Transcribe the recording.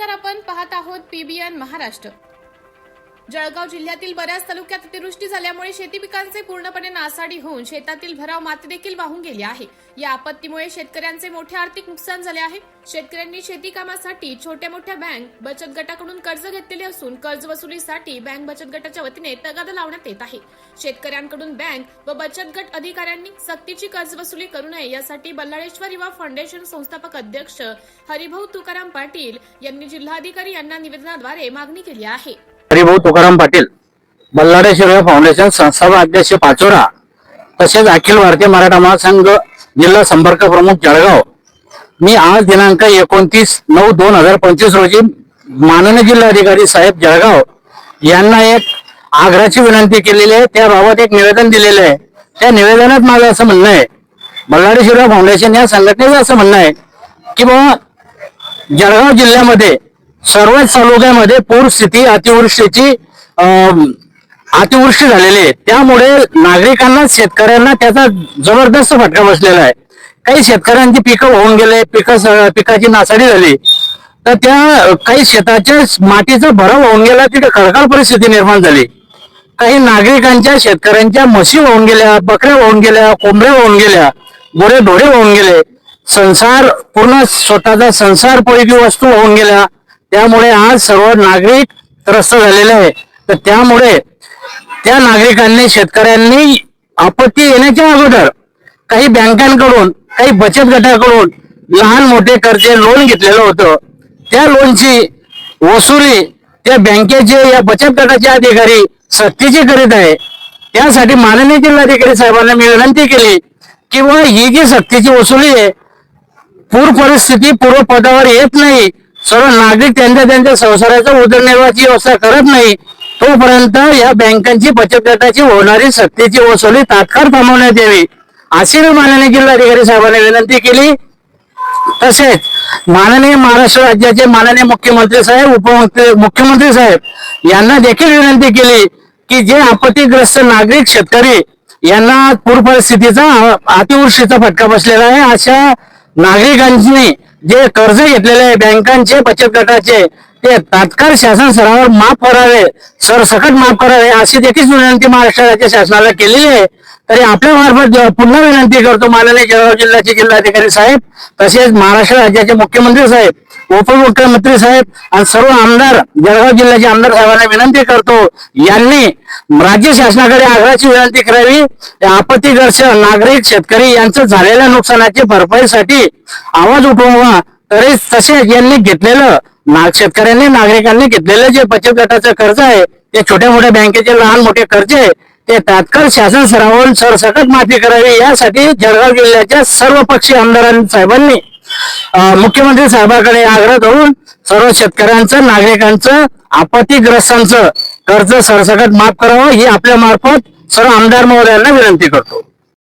नमस्कार आपण पाहत आहोत पीबीएन महाराष्ट्र. जळगाव जिल्ह्यातील बऱ्याच तालुक्यात अतिवृष्टी झाल्यामुळे शेती पिकांचे पूर्णपणे नासाडी होऊन शेतातील भराव माती देखील वाहून गेली आहे. या आपत्तीमुळे शेतकऱ्यांचे मोठे आर्थिक नुकसान झाले आहे. शेतकऱ्यांनी शेती कामासाठी छोट्या मोठ्या बँक बचत गटाकडून कर्ज घेतलेले असून कर्ज वसुलीसाठी बँक बचत गटाच्या वतीने तगादा लावण्यात येत आहे. शेतकऱ्यांकडून बँक व बचत गट अधिकाऱ्यांनी सक्तीची कर्ज वसुली करू नये यासाठी बल्लाळेश्वर युवा फाउंडेशन संस्थापक अध्यक्ष हरिभाऊ तुकाराम पाटील यांनी जिल्हाधिकारी यांना निवेदनाद्वारे मागणी केली आहे. हरिभाऊ तुकाराम पाटील बल्लाडे शिरोळे फाउंडेशन संस्थापक अध्यक्ष पाचोरा तसेच अखिल भारतीय मराठा महासंघ जिल्हा संपर्क प्रमुख जळगाव. मी आज दिनांक एकोणतीस नऊ दोन हजार पंचवीस रोजी माननीय जिल्हाधिकारी साहेब जळगाव यांना एक आग्रहाची विनंती केलेली आहे. त्याबाबत एक निवेदन दिलेलं आहे. त्या निवेदनात माझं असं म्हणणं आहे बल्लाडी शिरोळे फाउंडेशन या संघटनेचं असं म्हणणं आहे की बाबा जळगाव जिल्ह्यामध्ये सर्वच तालुक्यामध्ये पूर स्थिती अतिवृष्टीची अतिवृष्टी झालेली आहे. त्यामुळे नागरिकांना शेतकऱ्यांना त्याचा जबरदस्त फटका बसलेला आहे. काही शेतकऱ्यांची पिकं होऊन गेले पिकं पिकाची नासाडी झाली. तर त्या काही शेताच्या मातीचा भराव होऊन गेला तिथे खडकाळ परिस्थिती निर्माण झाली. काही नागरिकांच्या शेतकऱ्यांच्या म्हशी वाहून गेल्या बकऱ्या वाहून गेल्या कोंबड्या वाहून गेल्या गोरे ढोरे वाहून गेले. संसार पूर्ण स्वतःचा संसारपैकी वस्तू वाहून गेल्या. त्यामुळे आज सर्व नागरिक त्रस्त झालेले आहे तर त्यामुळे त्या नागरिकांनी शेतकऱ्यांनी आपत्ती येण्याच्या अगोदर काही बँकांकडून काही बचत गटाकडून लहान मोठे कर्जे लोन घेतलेलं होतं. त्या लोनची वसुली त्या बँकेचे या बचत गटाचे अधिकारी सक्तीची करीत आहे त्यासाठी माननीय जिल्हाधिकारी साहेबांना मी विनंती केली किंवा ही जी सक्तीची वसुली आहे पूर परिस्थिती पूर्व पदावर येत नाही. सर्व नागरिक त्यांच्या त्यांच्या संसाराचा उदरनिर्वाहाची व्यवस्था करत नाही तोपर्यंत या बँकांची बचत गटाची होणारी सक्तीची वसुली तात्काळ थांबवण्यात यावी. अशी माननीय जिल्हाधिकारी साहेबांनी विनंती केली. तसेच माननीय महाराष्ट्र राज्याचे माननीय मुख्यमंत्री साहेब उपमुख्य मुख्यमंत्री साहेब यांना देखील विनंती केली की जे आपत्तीग्रस्त नागरिक शेतकरी यांना पूर परिस्थितीचा अतिवृष्टीचा फटका बसलेला आहे अशा नागरिकांनी जे कर्ज घेतलेले आहे बँकांचे बचत गटाचे ते तात्काळ शासन स्तरावर माफ करावे सरसकट माफ करावे अशी देखील विनंती महाराष्ट्र राज्य शासनाला केलेली आहे. तरी आपल्या मार्फत पुन्हा विनंती करतो माननीय जळगाव जिल्ह्याचे जिल्हाधिकारी साहेब तसेच महाराष्ट्र राज्याचे मुख्यमंत्री साहेब उपमुख्यमंत्री साहेब आणि सर्व आमदार जळगाव जिल्ह्याचे आमदार साहेबांना विनंती करतो यांनी राज्य शासनाकडे आग्रहाची विनंती करावी. आपत्तीग्रस्त नागरिक शेतकरी यांचं झालेल्या नुकसानाची भरपाईसाठी आवाज उठवा तरी तसेच यांनी घेतलेलं नाग शेतकऱ्यांनी नागरिकांनी घेतलेलं जे बचत गटाचं कर्ज आहे ते छोट्या मोठ्या बँकेचे लहान मोठे कर्ज आहे ते तात्काळ शासन स्तरावरून सरसकट माफी करावी. यासाठी जळगाव जिल्ह्याच्या सर्व पक्षी आमदारांनी साहेबांनी मुख्यमंत्री साहेबांकडे आग्रह करून सर्व शेतकऱ्यांचं नागरिकांचं आपत्तीग्रस्तांचं कर्ज सरसकट माफ करावं ही आपल्या मार्फत सर्व आमदार महोदयांना विनंती करतो.